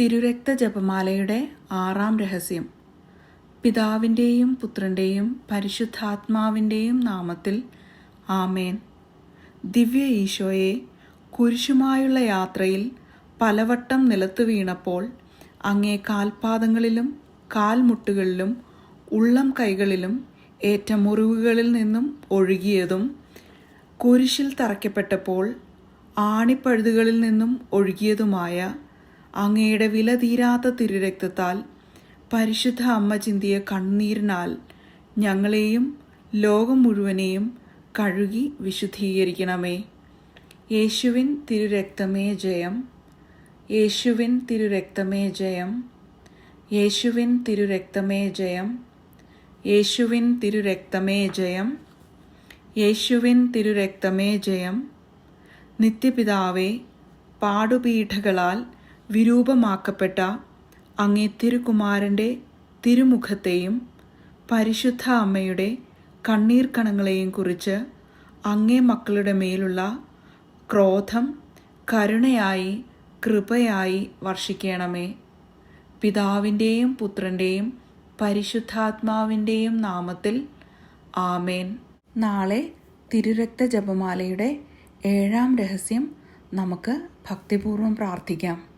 തിരുരക്ത ജപമാലയുടെ ആറാം രഹസ്യം. പിതാവിന്റെയും പുത്രന്റെയും പരിശുദ്ധാത്മാവിന്റെയും നാമത്തിൽ ആമേൻ. ദിവ്യ ഈശോയെ കുരിശുമായുള്ള യാത്രയിൽ പലവട്ടം നിലത്തു വീണപ്പോൾ അങ്ങേ കാൽപാദങ്ങളിലും കാൽമുട്ടുകളിലും ഉള്ളം കൈകളിലും ഏറ്റ മുറിവുകളിൽ നിന്നും ഒഴുകിയതും കുരിശിൽ തറയ്ക്കപ്പെട്ടപ്പോൾ ആണിപ്പഴുതുകളിൽ നിന്നും ഒഴുകിയതുമായ അങ്ങയുടെ വില തീരാത്ത തിരുരക്തത്താൽ പരിശുദ്ധ അമ്മ ചിന്തിയ കണ്ണീരിനാൽ ഞങ്ങളെയും ലോകം മുഴുവനെയും കഴുകി വിശുദ്ധീകരിക്കണമേ. യേശുവിൻ തിരുരക്തമേ ജയം. യേശുവിൻ തിരുരക്തമേ ജയം. യേശുവിൻ തിരുരക്തമേ ജയം. യേശുവിൻ തിരുരക്തമേ ജയം. യേശുവിൻ തിരുരക്തമേ ജയം. നിത്യപിതാവേ പാടുപീഠകളാൽ വിരൂപമാക്കപ്പെട്ട അങ്ങേ തിരുകുമാരന്റെ തിരുമുഖത്തെയും പരിശുദ്ധ അമ്മയുടെ കണ്ണീർ കണങ്ങളെയും കുറിച്ച് അങ്ങേ മക്കളുടെ മേലുള്ള ക്രോധം കരുണയായി കൃപയായി വർഷിക്കണമേ. പിതാവിന്റെയും പുത്രന്റെയും പരിശുദ്ധാത്മാവിന്റെയും നാമത്തിൽ ആമേൻ. നാളെ തിരുരക്ത ജപമാലയുടെ ഏഴാം രഹസ്യം നമുക്ക് ഭക്തിപൂർവം പ്രാർത്ഥിക്കാം.